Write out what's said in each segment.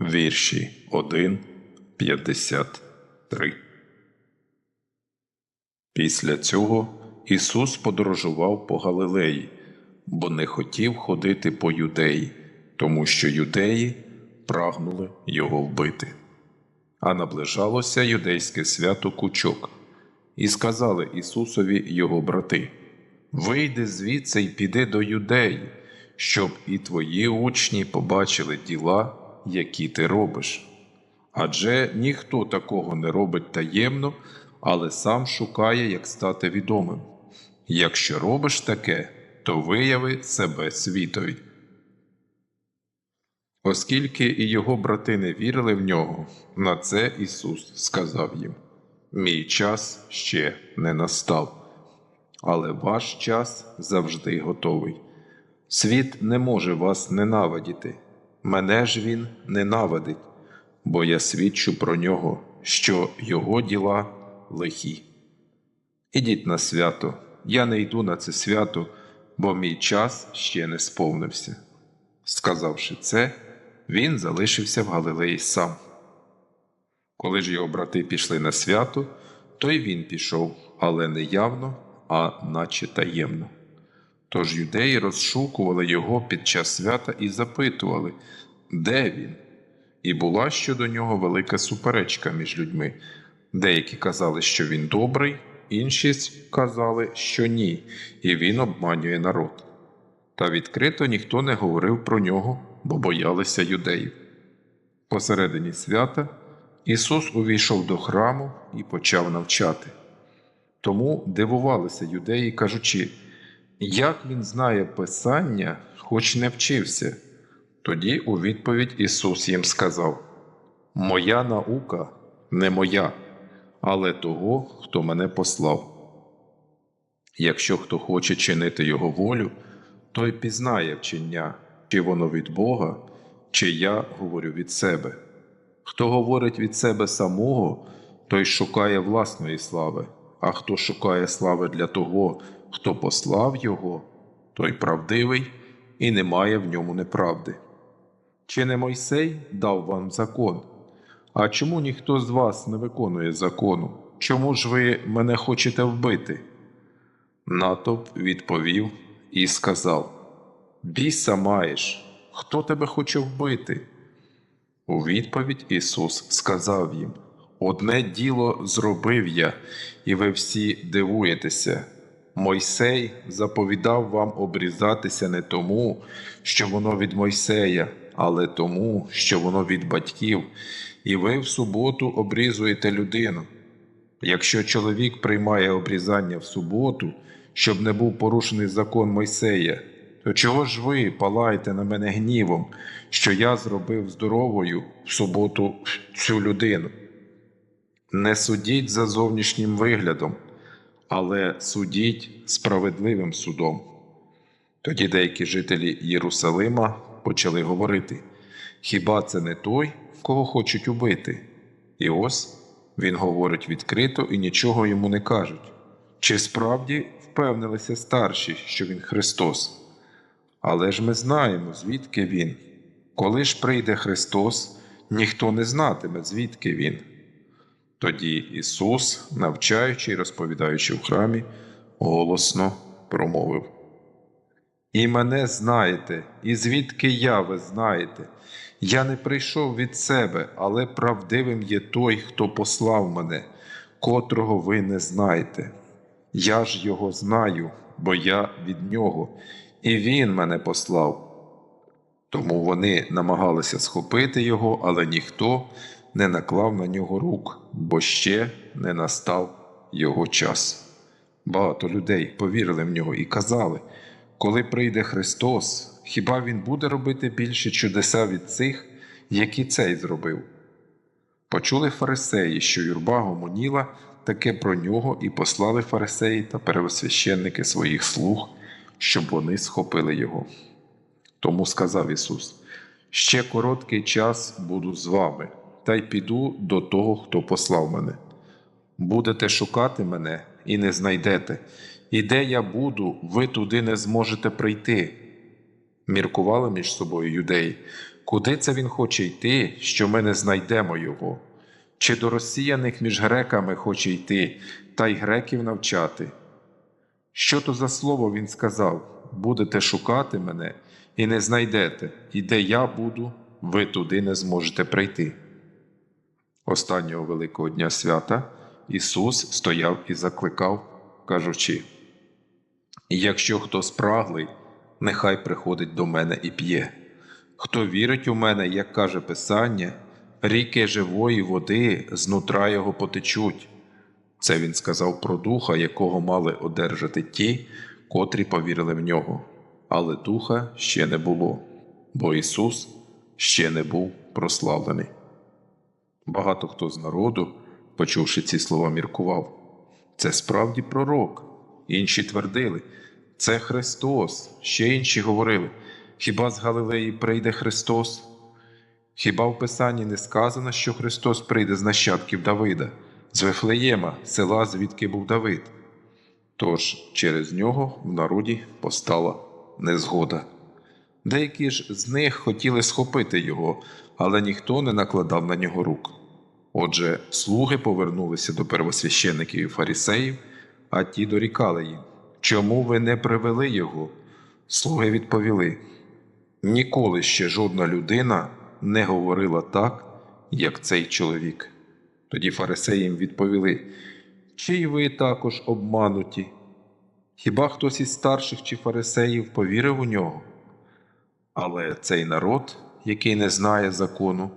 вірші 1, 53. Після цього Ісус подорожував по Галилеї, бо не хотів ходити по юдеї, тому що юдеї прагнули його вбити. А наближалося юдейське свято Кучок, і сказали Ісусові його брати: Вийди звідси й піди до юдеї, щоб і твої учні побачили діла, які ти робиш. Адже ніхто такого не робить таємно, але сам шукає, як стати відомим. Якщо робиш таке, то вияви себе світові. Оскільки і його брати не вірили в нього, на це Ісус сказав їм: Мій час ще не настав, але ваш час завжди готовий. Світ не може вас ненавидіти, мене ж він ненавидить, бо я свідчу про нього, що його діла лихі. Ідіть на свято, я не йду на це свято, бо мій час ще не сповнився. Сказавши це, він залишився в Галилеї сам. Коли ж його брати пішли на свято, то й він пішов, але не явно, а наче таємно. Тож юдеї розшукували його під час свята і запитували, де він? І була щодо нього велика суперечка між людьми. Деякі казали, що він добрий, інші казали, що ні, і він обманює народ. Та відкрито ніхто не говорив про нього, бо боялися юдеїв. Посередині свята Ісус увійшов до храму і почав навчати. Тому дивувалися юдеї, кажучи, як він знає Писання, хоч не вчився. Тоді у відповідь Ісус їм сказав: Моя наука не моя, але того, хто мене послав. Якщо хто хоче чинити Його волю, той пізнає вчення, чи воно від Бога, чи я говорю від себе. Хто говорить від себе самого, той шукає власної слави, а хто шукає слави для того, хто послав Його, той правдивий і немає в ньому неправди. Чи не Мойсей дав вам закон? А чому ніхто з вас не виконує закону? Чому ж ви мене хочете вбити? Натовп відповів і сказав: Біса маєш, хто тебе хоче вбити? У відповідь Ісус сказав їм: Одне діло зробив я, і ви всі дивуєтеся. Мойсей заповідав вам обрізатися не тому, що воно від Мойсея, але тому, що воно від батьків, і ви в суботу обрізуєте людину. Якщо чоловік приймає обрізання в суботу, щоб не був порушений закон Мойсея, то чого ж ви палаєте на мене гнівом, що я зробив здоровою в суботу цю людину? Не судіть за зовнішнім виглядом, але судіть справедливим судом. Тоді деякі жителі Єрусалима почали говорити: хіба це не той, кого хочуть убити? І ось він говорить відкрито і нічого йому не кажуть. Чи справді впевнилися старші, що він Христос? Але ж ми знаємо, звідки Він. Коли ж прийде Христос, ніхто не знатиме, звідки Він. Тоді Ісус, навчаючи і розповідаючи в храмі, голосно промовив: І мене знаєте, і звідки я ви знаєте. Я не прийшов від себе, але правдивим є той, хто послав мене, котрого ви не знаєте. Я ж його знаю, бо я від нього, і він мене послав. Тому вони намагалися схопити його, але ніхто не наклав на нього рук, бо ще не настав його час. Багато людей повірили в нього і казали, коли прийде Христос, хіба Він буде робити більше чудеса від цих, які цей зробив. Почули фарисеї, що юрба гомоніла таке про нього, і послали фарисеї та первосвященники своїх слуг, щоб вони схопили його. Тому сказав Ісус: Ще короткий час буду з вами, та й піду до того, хто послав мене. Будете шукати мене і не знайдете, і де я буду, ви туди не зможете прийти. Міркували між собою юдеї, куди це він хоче йти, що ми не знайдемо його? Чи до розсіяних між греками хоче йти, та й греків навчати? Що то за слово він сказав? Будете шукати мене і не знайдете, і де я буду, ви туди не зможете прийти. Останнього Великого Дня свята Ісус стояв і закликав, кажучи: Якщо хто спраглий, нехай приходить до мене і п'є. Хто вірить у мене, як каже Писання, ріки живої води знутра його потечуть. Це він сказав про духа, якого мали одержати ті, котрі повірили в нього. Але духа ще не було, бо Ісус ще не був прославлений. Багато хто з народу, почувши ці слова, міркував. Це справді пророк. Інші твердили, це Христос. Ще інші говорили, хіба з Галилеї прийде Христос? Хіба в Писанні не сказано, що Христос прийде з нащадків Давида, з Вифлеєма, села, звідки був Давид? Тож через нього в народі постала незгода. Деякі ж з них хотіли схопити його, але ніхто не накладав на нього рук. Отже, слуги повернулися до первосвящеників і фарисеїв, а ті дорікали їм Чому ви не привели його? Слуги відповіли Ніколи ще жодна людина не говорила так, як цей чоловік. Тоді фарисеї їм відповіли Чи й ви також обмануті? Хіба хтось із старших чи фарисеїв повірив у нього? Але цей народ, який не знає закону,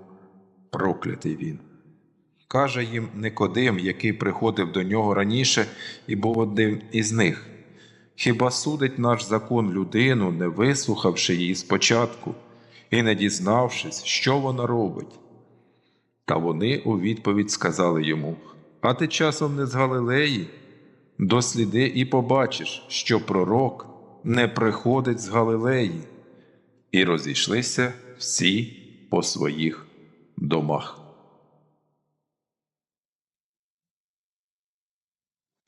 проклятий він. Каже їм Никодим, який приходив до нього раніше і був одним із них. Хіба судить наш закон людину, не вислухавши її спочатку і не дізнавшись, що вона робить? Та вони у відповідь сказали йому: А ти часом не з Галилеї? Досліди і побачиш, що пророк не приходить з Галилеї. І розійшлися всі по своїх домах.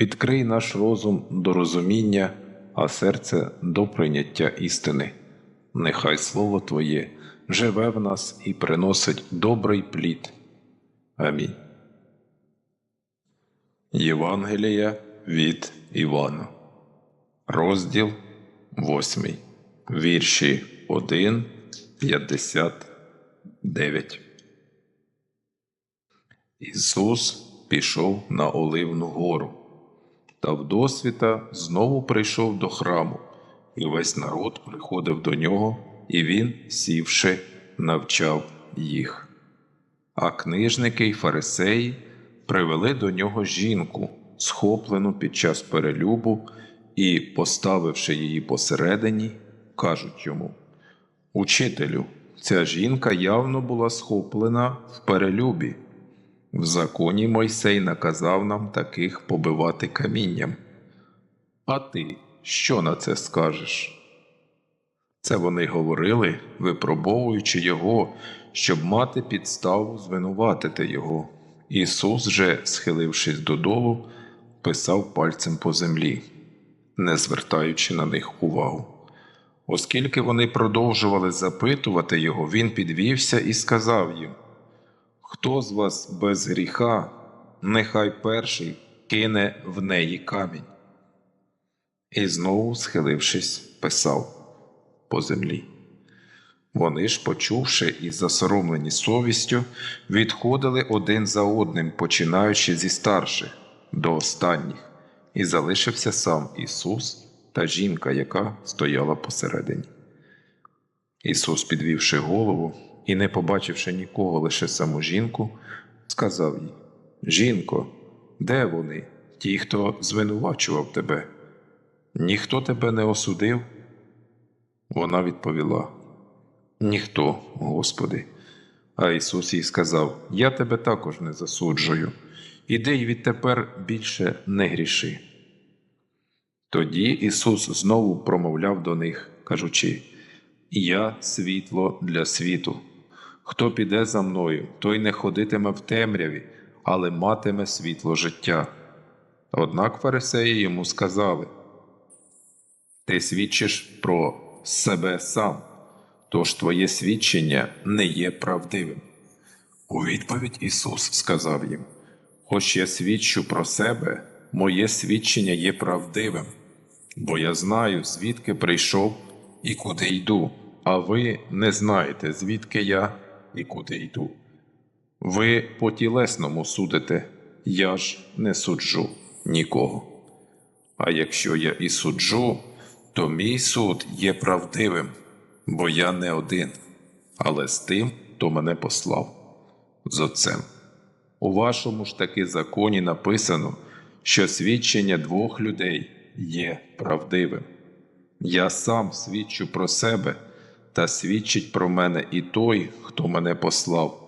відкрий наш розум до розуміння, а серце до прийняття істини. Нехай Слово Твоє живе в нас і приносить добрий плід. Амінь. Євангелія від Івана, розділ 8, вірші 1, 59. Ісус пішов на Оливну гору, та вдосвіта знову прийшов до храму, і весь народ приходив до нього, і він, сівши, навчав їх. А книжники й фарисеї привели до нього жінку, схоплену під час перелюбу, і, поставивши її посередині, кажуть йому Учителю, ця жінка явно була схоплена в перелюбі. В законі Мойсей наказав нам таких побивати камінням. А ти що на це скажеш? Це вони говорили, випробовуючи його, щоб мати підставу звинуватити його. Ісус же, схилившись додолу, писав пальцем по землі, не звертаючи на них увагу. Оскільки вони продовжували запитувати його, він підвівся і сказав їм: Хто з вас без гріха, нехай перший кине в неї камінь. І знову, схилившись, писав по землі. Вони ж, почувши і засоромлені совістю, відходили один за одним, починаючи зі старших до останніх, і залишився сам Ісус та жінка, яка стояла посередині. Ісус, підвівши голову і не побачивши нікого, лише саму жінку, сказав їй: Жінко, де вони, ті, хто звинувачував тебе? Ніхто тебе не осудив? Вона відповіла: Ніхто, Господи. А Ісус їй сказав: Я тебе також не засуджую. Іди й відтепер більше не гріши. Тоді Ісус знову промовляв до них, кажучи: Я світло для світу. Хто піде за мною, той не ходитиме в темряві, але матиме світло життя. Однак фарисеї йому сказали: Ти свідчиш про себе сам, тож твоє свідчення не є правдивим. У відповідь Ісус сказав їм: Хоч я свідчу про себе, моє свідчення є правдивим, бо я знаю, звідки прийшов і куди йду, а ви не знаєте, звідки я і куди йду. Ви по тілесному судите, я ж не суджу нікого. А якщо я і суджу, то мій суд є правдивим, бо я не один, але з тим, хто мене послав, з Отцем. У вашому ж таки законі написано, що свідчення двох людей є правдивим. Я сам свідчу про себе, та свідчить про мене і той, хто мене послав,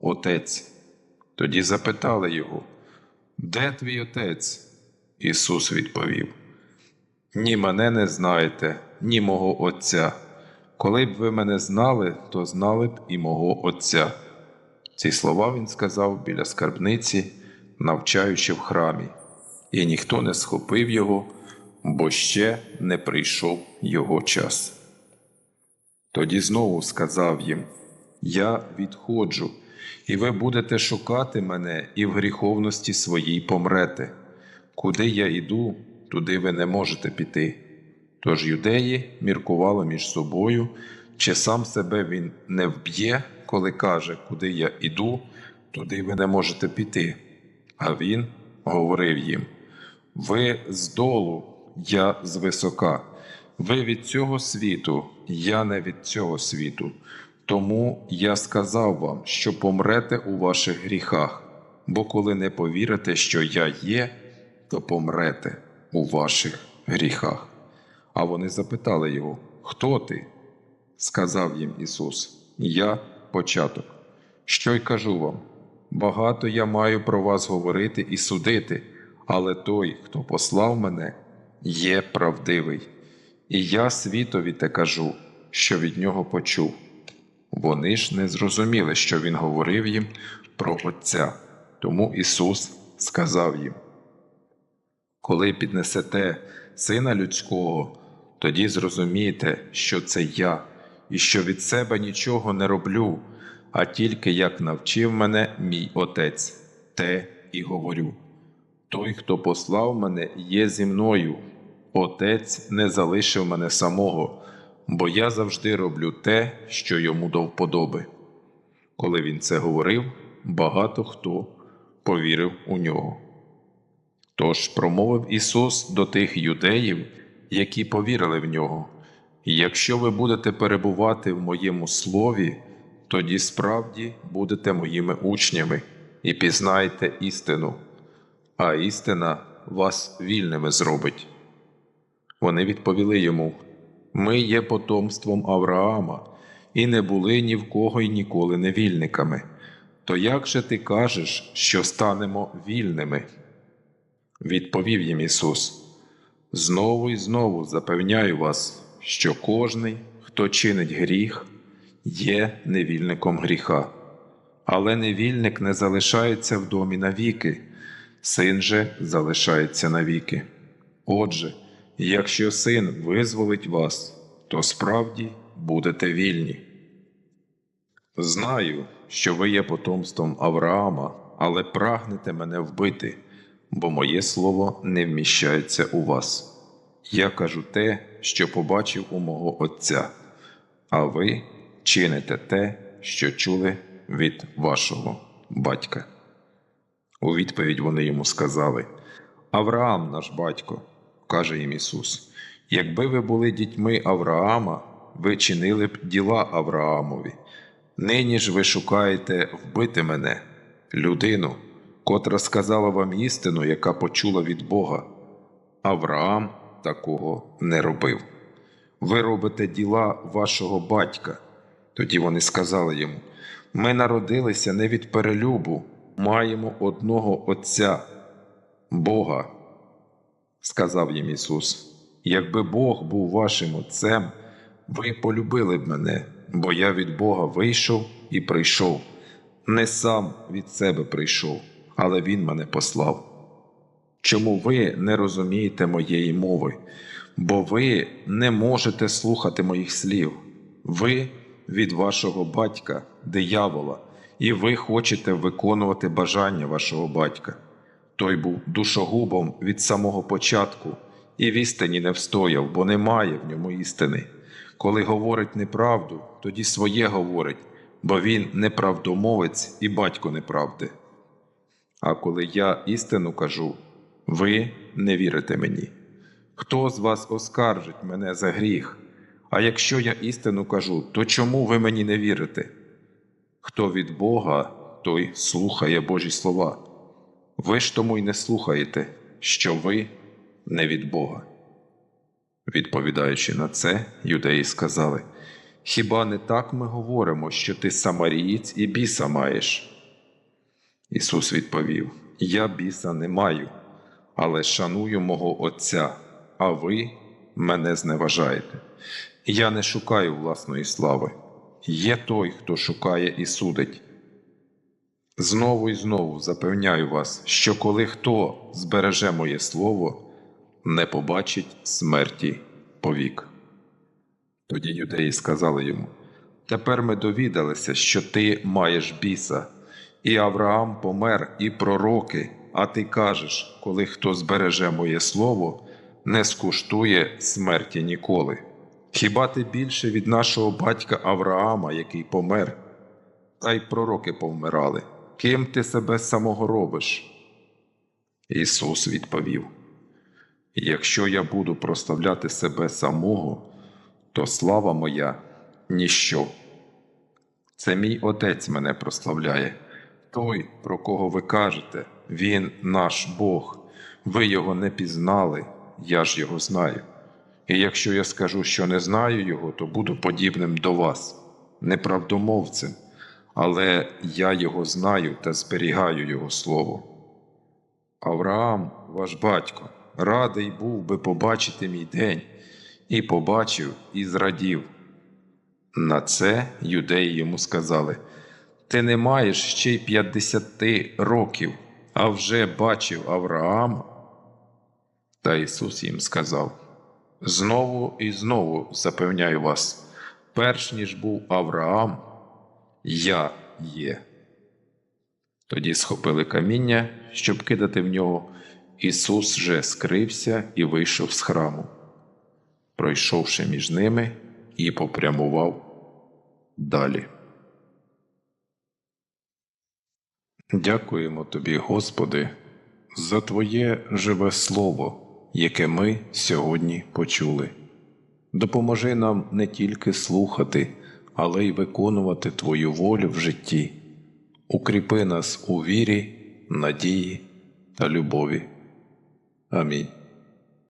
Отець. Тоді запитали його, де твій отець? Ісус відповів: Ні мене не знаєте, ні мого Отця. Коли б ви мене знали, то знали б і мого Отця. Ці слова він сказав біля скарбниці, навчаючи в храмі, і ніхто не схопив його, бо ще не прийшов його час. Тоді знову сказав їм: Я відходжу, і ви будете шукати мене, і в гріховності своїй помрете. Куди я йду, туди ви не можете піти. Тож юдеї міркували між собою, чи сам себе він не вб'є, коли каже, куди я іду, туди ви не можете піти. А він говорив їм: Ви здолу, я звисока, ви від цього світу, я не від цього світу. Тому я сказав вам, що помрете у ваших гріхах, бо коли не повірите, що я є, то помрете у ваших гріхах. А вони запитали його, Хто ти? Сказав їм Ісус, Я початок. Що й кажу вам? Багато я маю про вас говорити і судити, але той, хто послав мене, є правдивий. І я світові те кажу, що від нього почув. Вони ж не зрозуміли, що він говорив їм про Отця. Тому Ісус сказав їм: Коли піднесете Сина Людського, тоді зрозумієте, що це я, і що від себе нічого не роблю, а тільки як навчив мене мій Отець, те і говорю. Той, хто послав мене, є зі мною. Отець не залишив мене самого, бо я завжди роблю те, що йому до вподоби. Коли він це говорив, багато хто повірив у нього. Тож промовив Ісус до тих юдеїв, які повірили в нього. Якщо ви будете перебувати в моєму слові, тоді справді будете моїми учнями і пізнаєте істину, а істина вас вільними зробить. Вони відповіли йому: Ми є потомством Авраама, і не були ні в кого й ніколи невільниками. То як же ти кажеш, що станемо вільними? Відповів їм Ісус: Знову і знову запевняю вас, що кожний, хто чинить гріх, є невільником гріха. Але невільник не залишається в домі навіки, син же залишається навіки. Отже, якщо син визволить вас, то справді будете вільні. Знаю, що ви є потомством Авраама, але прагнете мене вбити, бо моє слово не вміщається у вас. Я кажу те, що побачив у мого Отця, а ви чините те, що чули від вашого батька. У відповідь вони йому сказали: Авраам, наш батько, каже їм Ісус, якби ви були дітьми Авраама, ви чинили б діла Авраамові. Нині ж ви шукаєте вбити мене, людину, котра сказала вам істину, яка почула від Бога. Авраам такого не робив. Ви робите діла вашого батька. Тоді вони сказали йому: Ми народилися не від перелюбу, маємо одного Отця, Бога. Сказав їм Ісус: Якби Бог був вашим Отцем, ви полюбили б мене, бо я від Бога вийшов і прийшов. Не сам від себе прийшов, але Він мене послав. Чому ви не розумієте моєї мови? Бо ви не можете слухати моїх слів. Ви від вашого батька, диявола, і ви хочете виконувати бажання вашого батька. Той був душогубом від самого початку, і в істині не встояв, бо немає в ньому істини. Коли говорить неправду, тоді своє говорить, бо він неправдомовець і батько неправди. А коли я істину кажу, ви не вірите мені. Хто з вас оскаржить мене за гріх? А якщо я істину кажу, то чому ви мені не вірите? Хто від Бога, той слухає Божі слова. Ви ж тому й не слухаєте, що ви не від Бога. Відповідаючи на це, юдеї сказали: Хіба не так ми говоримо, що ти самарієць і біса маєш? Ісус відповів: Я біса не маю, але шаную мого Отця, а ви мене зневажаєте. Я не шукаю власної слави. Є той, хто шукає і судить. Знову і знову запевняю вас, що коли хто збереже моє слово, не побачить смерті повік. Тоді юдеї сказали йому: Тепер ми довідалися, що ти маєш біса, і Авраам помер, і пророки, а ти кажеш, коли хто збереже моє слово, не скуштує смерті ніколи. Хіба ти більше від нашого батька Авраама, який помер? Та й пророки повмирали. Ким ти себе самого робиш? Ісус відповів: Якщо я буду прославляти себе самого, то слава моя ніщо. Це мій Отець мене прославляє, той, про кого ви кажете, Він наш Бог. Ви його не пізнали, я ж його знаю. І якщо я скажу, що не знаю його, то буду подібним до вас, неправдомовцем, але я його знаю та зберігаю його слово. Авраам, ваш батько, радий був би побачити мій день, і побачив, і зрадів. На це юдеї йому сказали: Ти не маєш ще й п'ятдесяти років, а вже бачив Авраама. Та Ісус їм сказав: Знову і знову запевняю вас, перш ніж був Авраам, я є. Тоді схопили каміння, щоб кидати в нього. Ісус же скрився і вийшов з храму, пройшовши між ними, і попрямував далі. Дякуємо тобі, Господи, за Твоє живе Слово, яке ми сьогодні почули. Допоможи нам не тільки слухати, але й виконувати Твою волю в житті. Укріпи нас у вірі, надії та любові. Амінь.